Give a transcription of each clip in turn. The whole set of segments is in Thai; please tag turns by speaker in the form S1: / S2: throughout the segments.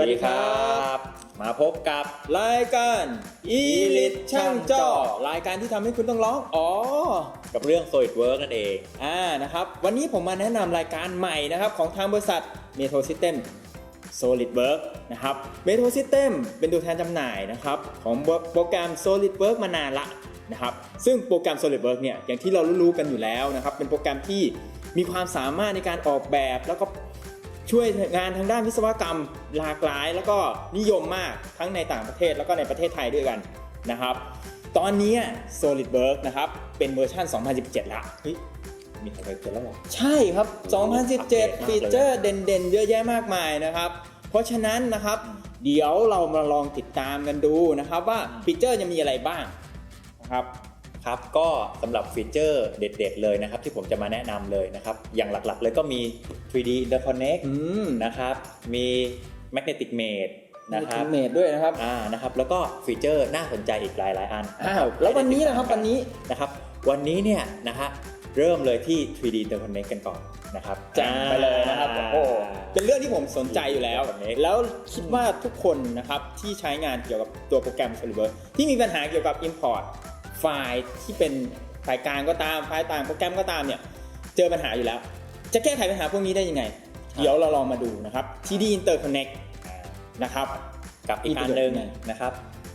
S1: วัสดีครับ มาพบกับ
S2: รายการ Elite ช่างจอรายการที่ทำให้คุณต้องร้องอ๋อ
S1: กับเรื่อง SolidWorks นั่นเอง
S2: อ่านะครับวันนี้ผมมาแนะนำรายการใหม่นะครับของทางบริษัท Metro System SolidWorks นะครับ Metro System เป็นตัวแทนจำหน่ายนะครับของโปรแกรม SolidWorks มานานละนะครับซึ่งโปรแกรม SolidWorks เนี่ยอย่างที่เรารู้ๆกันอยู่แล้วนะครับเป็นโปรแกรมที่มีความสามารถในการออกแบบแล้วก็ ช่วยงานทางด้านวิศวกรรมหลากหลาย แล้วก็นิยมมากทั้งในต่างประเทศแล้วก็ในประเทศไทยด้วยกันนะครับ ตอนนี้ SolidWorks นะครับเป็นเวอร์ชัน 2017 ละ
S1: เฮ้ยมีอะไรเกิดแล้วเหรอ
S2: ใช่ครับ 2017 ฟีเจอร์เด่นๆ เยอะแยะมากมายนะครับ เพราะฉะนั้นนะครับ เดี๋ยวเรามาลองติดตามกันดูนะครับว่าฟีเจอร์จะมีอะไรบ้างนะครับ
S1: ครับก็สำหรับฟีเจอร์เด็ด ๆ เลยนะครับ ที่ผมจะมาแนะนำเลยนะครับ อย่างหลักๆ เลยก็มี 3D Interconnect
S2: อืม
S1: นะครับ มี Magnetic Mate
S2: มี
S1: นะครับ
S2: เมดด้วยนะครับ
S1: อ่านะครับ แล้วก็ฟีเจอร์น่าสนใจอีกหลายๆอัน
S2: อ้าวแล้ววันนี้นะครับวันนี้
S1: นะครับ วันนี้เนี่ยนะฮะเริ่มเลยที่ 3D Interconnect กันก่อนนะครับ
S2: แจ้งไปเลยนะครับโอ้โหเป็นเรื่องที่ผมสนใจอยู่แล้ว แล้วคิดว่าทุกคนนะครับที่ใช้งานเกี่ยวกับตัวโปรแกรม SolidWorks ที่มีปัญหาเกี่ยวกับ Import ไฟล์ที่เป็นไฟล์กลางก็ตามไฟล์ต่างโปรแกรมก็ตามเนี่ยเจอปัญหาอยู่แล้ว จะแก้ไขปัญหาพวกนี้ได้ยังไง เดี๋ยวเราลองมาดูนะครับ TD Interconnect
S1: อ่า
S2: นะครับ
S1: กับอีกอันหนึ่งนะครับ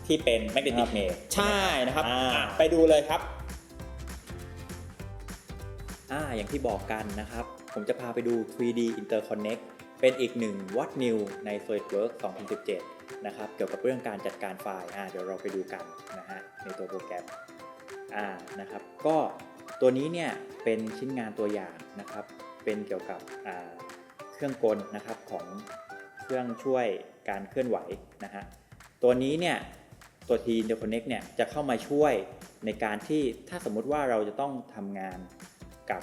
S1: ที่เป็น Magnetic Mate
S2: ใช่นะครับ
S1: อ่า
S2: อะไปดูเลยครับ
S1: อ่าอย่างที่บอกกันนะครับ ผมจะพาไปดู 3D Interconnect เป็นอีกหนึ่ง What New ใน SolidWorks 2017 นะครับเกี่ยวกับเรื่องการจัดการไฟล์อ่าเดี๋ยวเราไปดูกันนะฮะในตัวโปรแกรมอ่านะครับก็ตัวนี้เนี่ยเป็นชิ้นงานตัวอย่างนะครับ เป็นเกี่ยวกับเครื่องกลนะครับของเครื่องช่วยการเคลื่อนไหวนะฮะตัวนี้เนี่ยตัว T Interconnect เนี่ยจะเข้ามาช่วยในการที่ถ้าสมมุติว่าเราจะต้องทำงานกับ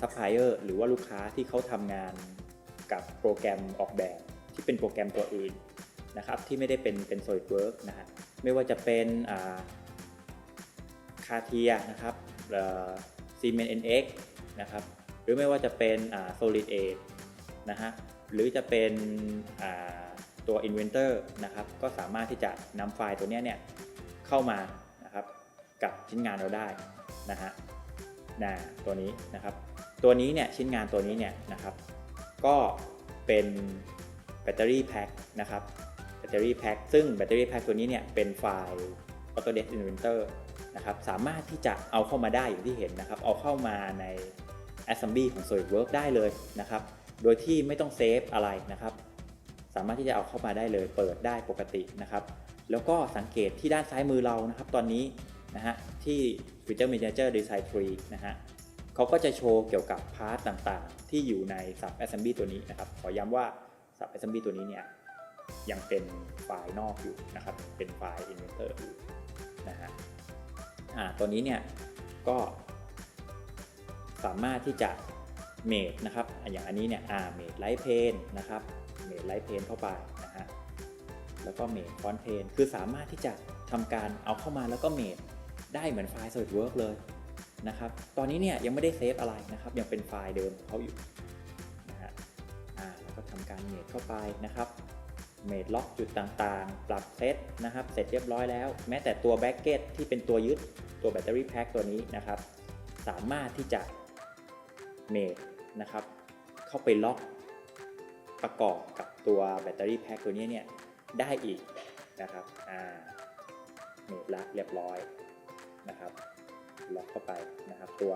S1: ซัพพลายเออร์หรือว่าลูกค้าที่เขาทำงานกับโปรแกรมออกแบบที่เป็นโปรแกรมตัวเอง นะครับที่ไม่ได้เป็นเป็น SolidWorks นะฮะไม่ว่าจะเป็นคาเทียนะครับซีเมน NX นเอ็กนะครับหรือไม่ว่าจะเป็น Solid A นะฮะหรือจะเป็นตัว Inventor นะครับก็สามารถที่จะนำไฟล์ตัวเนี้ยเนี่ยเข้ามานะครับกับชิ้นงานเราได้นะฮะนะตัวนี้นะครับ ตัวนี้เนี่ยชิ้นงานตัวนี้เนี่ยนะครับ ก็เป็นแบตเตอรี่แพ็คนะครับ แบตเตอรี่แพ็คซึ่งแบตเตอรี่แพ็คตัวนี้เนี่ยเป็นไฟล์ Autodesk Inventor นะครับสามารถที่จะเอาเข้ามาได้อย่างที่เห็นนะครับ เอาเข้ามาใน Assembly ของ SolidWorks ได้เลยนะครับ โดยที่ไม่ต้องเซฟอะไรนะครับ สามารถที่จะเอาเข้ามาได้เลย เปิดได้ปกตินะครับ แล้วก็สังเกตที่ด้านซ้ายมือเรานะครับ ตอนนี้นะฮะที่ Feature Manager Design Tree นะฮะเขาก็จะโชว์เกี่ยวกับพาร์ตต่างๆ ที่อยู่ใน Sub Assembly ตัวนี้นะครับ ขอย้ำว่า Sub Assembly ตัวนี้เนี่ย ยังเป็นไฟล์นอกอยู่นะครับ เป็นไฟล์ Inventor อยู่นะฮะอ่าตัวนี้เนี่ยก็สามารถที่จะเมดนะครับ อย่างอันนี้เนี่ยอ่าเมดไลท์เพนนะครับ เมดไลท์เพนเข้าไปนะฮะ แล้วก็เมดฟอนเพนคือสามารถที่จะทำการเอาเข้ามาแล้วก็เมดได้เหมือนไฟล์ SolidWorks เลยนะครับ ตอนนี้เนี่ยยังไม่ได้เซฟอะไรนะครับ ยังเป็นไฟล์เดิมของเขาอยู่นะฮะ อ่า แล้วก็ทำการเมดเข้าไปนะครับ เมดล็อกจุดต่างๆ ปรับเซตนะครับ เสร็จเรียบร้อยแล้ว แม้แต่ตัวแบ็กเก็ตที่เป็นตัวยึดตัวแบตเตอรี่แพ็คตัวนี้นะครับ สามารถที่จะเมดนะครับ เข้าไปล็อกประกอบกับตัวแบตเตอรี่แพ็คตัวนี้เนี่ยได้อีกนะครับ อ่าเมดละเรียบร้อยนะครับ ล็อกเข้าไปนะครับตัว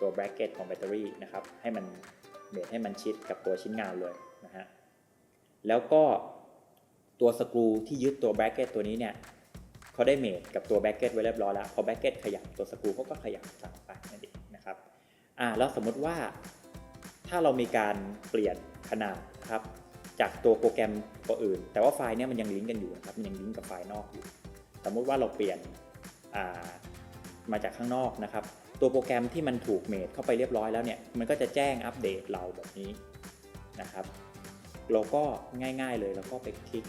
S1: ตัวแบรกเก็ตของแบตเตอรี่นะครับ ให้มันเมดให้มันชิดกับตัวชิ้นงานเลยนะฮะ แล้วก็ ตัวสกรูที่ยึดตัวแบรกเก็ตตัวนี้เนี่ยเขาได้เมดกับตัวแบรกเก็ตไว้เรียบร้อยแล้วพอแบรกเก็ตขยับตัวสกรูเขาก็ขยับตามไปนั่นเองนะครับอ่าแล้วสมมติว่าถ้าเรามีการเปลี่ยนขนาดนะครับจากตัวโปรแกรมตัวอื่น แต่ว่าไฟล์เนี้ยมันยังลิงก์กันอยู่นะครับมันยังลิงก์กับไฟล์นอกอยู่ สมมุติว่าเราเปลี่ยนอ่ามาจากข้างนอกนะครับ ตัวโปรแกรมที่มันถูกเมดเข้าไปเรียบร้อยแล้วเนี่ยมันก็จะแจ้งอัปเดตเราแบบนี้นะครับ เราก็ง่าย ๆเลยเราก็ไปคลิก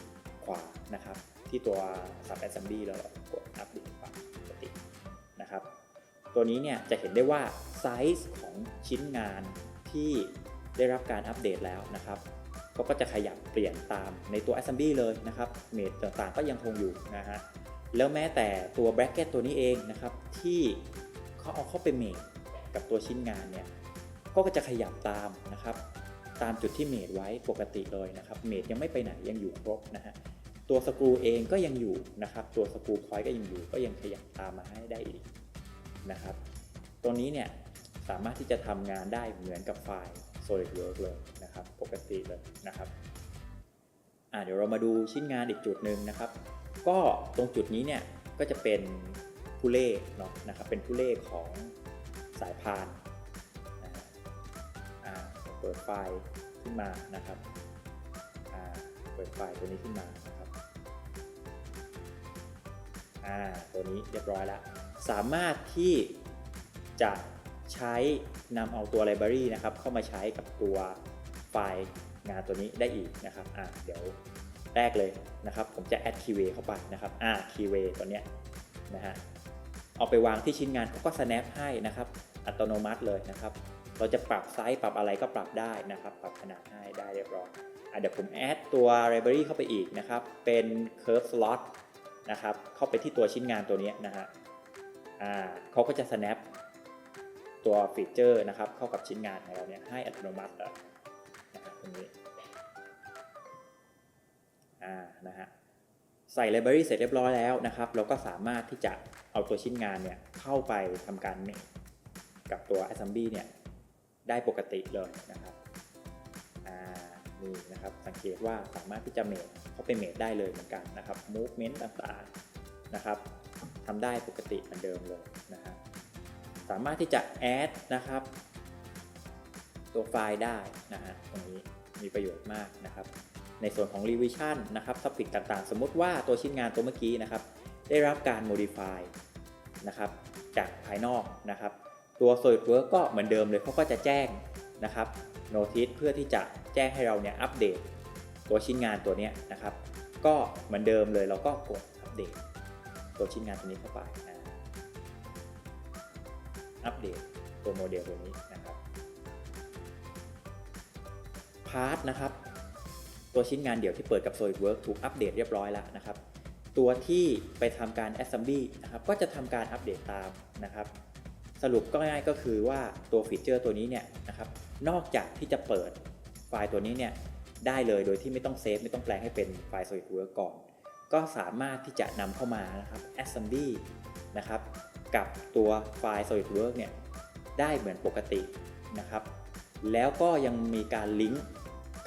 S1: ขวานะครับ ที่ตัว Sub Assembly แล้วเรากดอัปเดตปกตินะครับ ตัวนี้เนี่ยจะเห็นได้ว่าไซส์ของชิ้นงานที่ได้รับการอัปเดตแล้วนะครับเขาก็จะขยับเปลี่ยนตามในตัว assembly เลยนะครับเมดต่างๆก็ยังคงอยู่นะฮะแล้วแม้แต่ตัว bracket ตัวนี้เองนะครับ ที่เขาเอาเข้าไปเมดกับตัวชิ้นงานเนี่ยก็จะขยับตามนะครับ ตามจุดที่เมดไว้ปกติเลยนะครับ เมดยังไม่ไปไหนยังอยู่ครบนะฮะ ตัวสกรูเองก็ยังอยู่นะครับ ตัวสกรูพอยก็ยังอยู่ ก็ยังขยับตามมาให้ได้อีกนะครับ ตัวนี้เนี่ยสามารถที่จะทำงานได้เหมือนกับไฟล์ SolidWorks เลยนะครับ ปกติเลยนะครับอ่าเดี๋ยวเรามาดูชิ้นงานอีกจุดหนึ่งนะครับ ก็ตรงจุดนี้เนี่ยก็จะเป็นผู้เล่เนาะนะครับเป็นผู้เล่ของสายพานนะฮะอ่าเปิดไฟล์ขึ้นมานะครับอ่าเปิดไฟล์ตัวนี้ขึ้นมา อ่าตัวนี้เรียบร้อยแล้ว สามารถที่จะใช้นำเอาตัว library นะครับเข้ามาใช้กับตัวไฟล์งานตัวนี้ได้อีกนะครับอ่าเดี๋ยวแรกเลยนะครับ ผมจะ add keyway เข้าไปนะครับอ่า keyway ตัวเนี้ยนะฮะเอาไปวางที่ชิ้นงานเขาก็ snap ให้นะครับ อัตโนมัติเลยนะครับ เราจะปรับไซส์ปรับอะไรก็ปรับได้นะครับ ปรับขนาดให้ได้เรียบร้อยอะเดี๋ยวผม add ตัว library เข้าไปอีกนะครับ เป็น curve slot นะครับ เข้าไปที่ตัวชิ้นงานตัวนี้นะฮะอ่าเขาก็จะ snap ตัวฟีเจอร์นะครับ เข้ากับชิ้นงานของเราเนี่ยให้อัตโนมัตินะครับตรงนี้อ่านะฮะใส่ library เสร็จเรียบร้อยแล้วนะครับ เราก็สามารถที่จะเอาตัวชิ้นงานเนี่ยเข้าไปทำการเมกับตัว assembly เนี่ยได้ปกติเลยนะครับ นี่นะครับ สังเกตว่าสามารถที่จะเมคเขาไปเมคได้เลยเหมือนกันนะครับ movement ต่างๆนะครับทำได้ปกติเหมือนเดิมเลยนะฮะสามารถที่จะ add นะครับ ตัวไฟล์ได้นะฮะตรงนี้มีประโยชน์มากนะครับ ในส่วนของ revision นะครับท็อปิกต่างๆ สมมติว่าตัวชิ้นงานตัวเมื่อกี้นะครับ ได้รับการ modify นะครับจากภายนอกนะครับ ตัว SolidWorks ก็เหมือนเดิมเลยเขาก็จะแจ้ง นะครับ notice เพื่อที่จะแจ้งให้เราเนี่ยอัปเดตตัวชิ้นงานตัวนี้นะครับ ก็เหมือนเดิมเลยเราก็กดอัปเดต ตัวชิ้นงานตัวนี้เข้าไปนะอัปเดตตัวโมเดลตัวนี้นะครับพาร์ทนะครับ ตัวชิ้นงานเดี่ยวที่เปิดกับ SolidWorks ถูกอัปเดตเรียบร้อยแล้วนะครับ ตัวที่ไปทำการ Assembly นะครับก็จะทำการอัปเดตตามนะครับ สรุปก็ง่ายก็คือว่าตัวฟีเจอร์ตัวนี้เนี่ยนะครับ นอกจากที่จะเปิดไฟล์ตัวนี้เนี่ยได้เลยโดยที่ไม่ต้องเซฟไม่ต้องแปลงให้เป็นไฟล์ SolidWorks ก่อน ก็สามารถที่จะนำเข้ามานะครับ Assembly นะครับกับตัวไฟล์ SolidWorks เนี่ยได้เหมือนปกตินะครับ แล้วก็ยังมีการลิงก์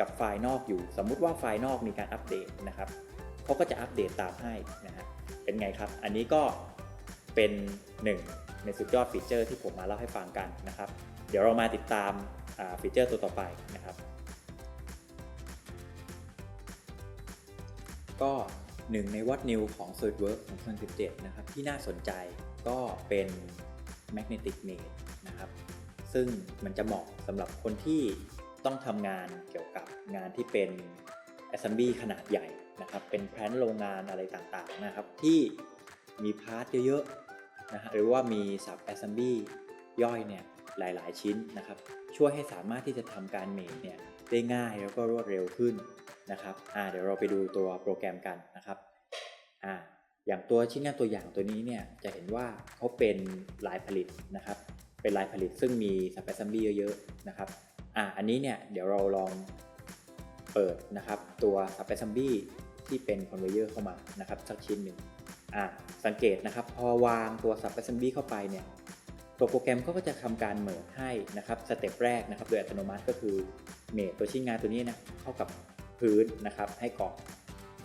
S1: กับไฟล์นอกอยู่ สมมุติว่าไฟล์นอกมีการอัปเดตนะครับเขาก็จะอัปเดตตามให้นะฮะเป็นไงครับ อันนี้ก็เป็นหนึ่งในสุดยอดฟีเจอร์ที่ผมมาเล่าให้ฟังกันนะครับ เดี๋ยวเรามาติดตาม ฟีเจอร์ตัวต่อไปนะครับ ก็หนึ่งในวัดนิวของ SolidWorks 2017นะครับที่น่าสนใจก็เป็น Magnetic Mesh นะครับซึ่งมันจะเหมาะสำหรับคนที่ต้องทำงานเกี่ยวกับงานที่เป็น Assembly ขนาดใหญ่นะครับเป็นแพลนโรงงานอะไรต่างๆนะครับที่มีพาร์ทเยอะๆนะฮะหรือว่ามี Sub Assembly ย่อยเนี่ย หลาย ๆ ชิ้นนะครับ ช่วยให้สามารถที่จะทำการเมคเนี่ยได้ง่ายแล้วก็รวดเร็วขึ้นนะครับอ่าเดี๋ยวเราไปดูตัวโปรแกรมกันนะครับอ่าอย่างตัวชิ้นงานตัวอย่างตัวนี้เนี่ยจะเห็นว่าเขาเป็นลายผลิตนะครับ เป็นลายผลิตซึ่งมี Sub Assembly เยอะ ๆ นะครับอ่าอันนี้เนี่ยเดี๋ยวเราลองเปิดนะครับตัว Sub Assembly ที่เป็น Conveyor เข้ามานะครับสักชิ้นหนึ่งอ่าสังเกตนะครับพอวางตัว Sub Assembly เข้าไปเนี่ย ตัวโปรแกรมเขาก็จะทำการเหมิร์ให้นะครับสเต็ปแรกนะครับ โดยอัตโนมัติก็คือเมทตัวชิ้นงานตัวนี้นะเข้ากับพื้นนะครับให้ก่อน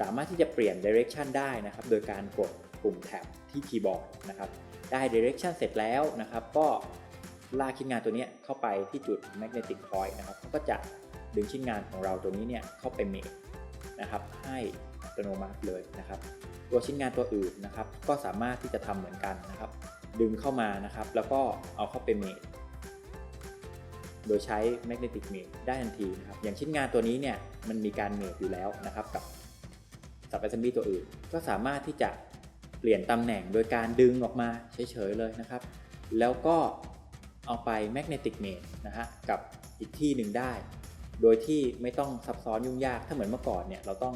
S1: สามารถที่จะเปลี่ยน direction ได้นะครับ โดยการกดปุ่มแท็บที่คีย์บอร์ดนะครับ ได้ direction เสร็จแล้วนะครับ ก็ลากชิ้นงานตัวนี้เข้าไปที่จุด magnetic point นะครับเขาก็จะดึงชิ้นงานของเราตัวนี้เนี่ยเข้าไปเมทนะครับ ให้อัตโนมัติเลยนะครับ ตัวชิ้นงานตัวอื่นนะครับ ก็สามารถที่จะทำเหมือนกันนะครับ ดึงเข้ามานะครับ แล้วก็เอาเข้าไปเมทโดยใช้ magnetic mate ได้ทันทีนะครับ อย่างชิ้นงานตัวนี้เนี่ยมันมีการเมทอยู่แล้วนะครับ กับ sub assembly ตัวอื่น ก็สามารถที่จะเปลี่ยนตำแหน่งโดยการดึงออกมาเฉยๆเลยนะครับ แล้วก็เอาไป magnetic mate นะฮะกับอีกที่หนึ่งได้ โดยที่ไม่ต้องซับซ้อนยุ่งยาก ถ้าเหมือนเมื่อก่อนเนี่ยเราต้อง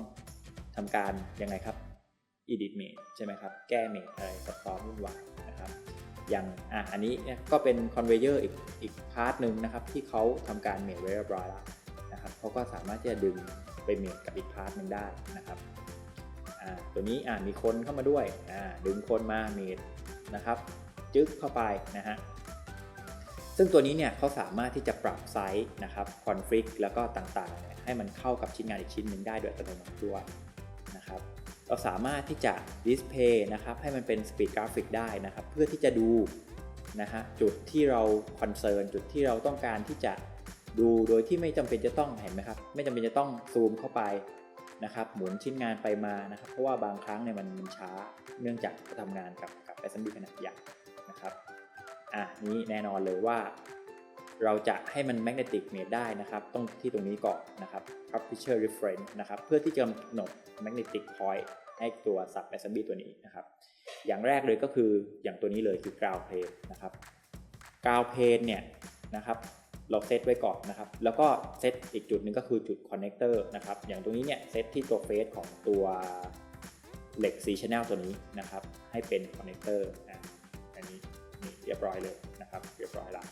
S1: ทำการยังไงครับ edit mate ใช่ไหมครับ แก้ mate อะไรซับซ้อนวุ่นวาย นะครับอย่างอะอันนี้ก็เป็น conveyor อีกอีกพาร์ทหนึ่งนะครับที่เขาทำการ mate ไว้เรียบร้อยแล้วนะครับเขาก็สามารถที่จะดึงไป mate กับอีกพาร์ทหนึ่งได้นะครับอ่าตัวนี้อ่ามีคนเข้ามาด้วยอ่าดึงคนมา mate นะครับจึ๊กเข้าไปนะฮะซึ่งตัวนี้เนี่ยเขาสามารถที่จะปรับไซส์นะครับคอนฟลิกแล้วก็ต่างๆ ให้มันเข้ากับชิ้นงานอีกชิ้นหนึ่งได้โดยอัตโนมัติด้วยนะครับ เราสามารถที่จะดิสเพย์นะครับให้มันเป็นสปีดกราฟิกได้นะครับ เพื่อที่จะดูนะฮะจุดที่เราคอนเซิร์นจุดที่เราต้องการที่จะดูโดยที่ไม่จำเป็นจะต้องเห็นไหมครับไม่จำเป็นจะต้องซูมเข้าไปนะครับหมุนชิ้นงานไปมานะครับ เพราะว่าบางครั้งเนี่ยมันมันช้าเนื่องจากทำงานกับกับ assembly ขนาดใหญ่นะครับอะนี้แน่นอนเลยว่า เราจะให้มัน magnetic mate ได้นะครับต้องที่ตรงนี้ก่อนนะครับ publisher reference นะครับเพื่อที่จะกำหนด magnetic point ให้ตัว sub assembly ตัวนี้นะครับ อย่างแรกเลยก็คืออย่างตัวนี้เลยคือ ground plane นะครับ ground plane เนี่ยนะครับเราเซตไว้ก่อนนะครับ แล้วก็เซตอีกจุดหนึ่งก็คือจุด connector นะครับ อย่างตรงนี้เนี่ยเซตที่ตัวเฟสของตัวเหล็ก C channel ตัวนี้นะครับ ให้เป็น connector นะอันนี้นี่เรียบร้อยเลยนะครับ เรียบร้อยละ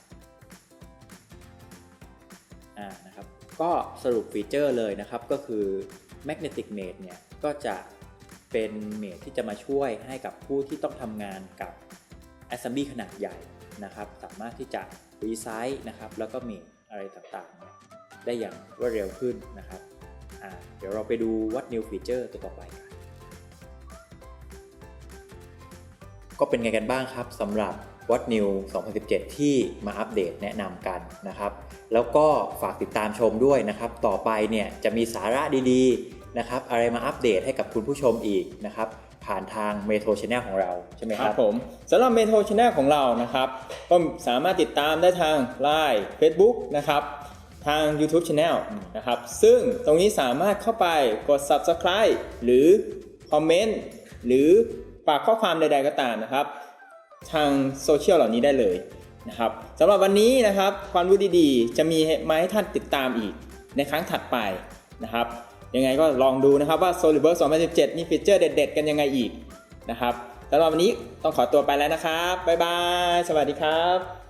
S1: อ่านะครับก็สรุปฟีเจอร์เลยนะครับก็คือ magnetic mate เนี่ยก็จะเป็นเมทที่จะมาช่วยให้กับผู้ที่ต้องทำงานกับ assembly ขนาดใหญ่นะครับสามารถที่จะรีไซส์นะครับแล้วก็เมทอะไรต่างๆ ได้อย่างรวดเร็วขึ้นนะครับเดี๋ยวเราไปดู what new feature ตัวต่อไปกันก็เป็นไงกันบ้างครับสำหรับ What New 2017 ที่มาอัปเดตแนะนำกันนะครับ แล้วก็ฝากติดตามชมด้วยนะครับ ต่อไปเนี่ยจะมีสาระดีๆ นะครับอะไรมาอัปเดตให้กับคุณผู้ชมอีกนะครับผ่านทาง Metro Channel ของเราใช่ไหมค
S2: รั
S1: รั
S2: บบผมสำหรับเมโทรชแนลของเรานะครับก็สามารถติดตามได้ทาง Line Facebook นะครับทาง YouTube Channel นะครับซึ่งตรงนี้สามารถเข้าไปกด Subscribe หรือคอมเมนต์หรือฝากข้อความใด ๆก็ตามนะครับ ทางโซเชียลเหล่านี้ได้เลยนะครับสำหรับวันนี้นะครับความรู้ดีๆ จะมีมาให้ท่านติดตามอีกในครั้งถัดไปนะครับ ยังไงก็ลองดูนะครับว่า SolidWorks 2017 มีฟีเจอร์เด็ดๆ กันยังไงอีกนะครับสำหรับวันนี้ต้องขอตัวไปแล้วนะครับ บ๊ายบาย สวัสดีครับ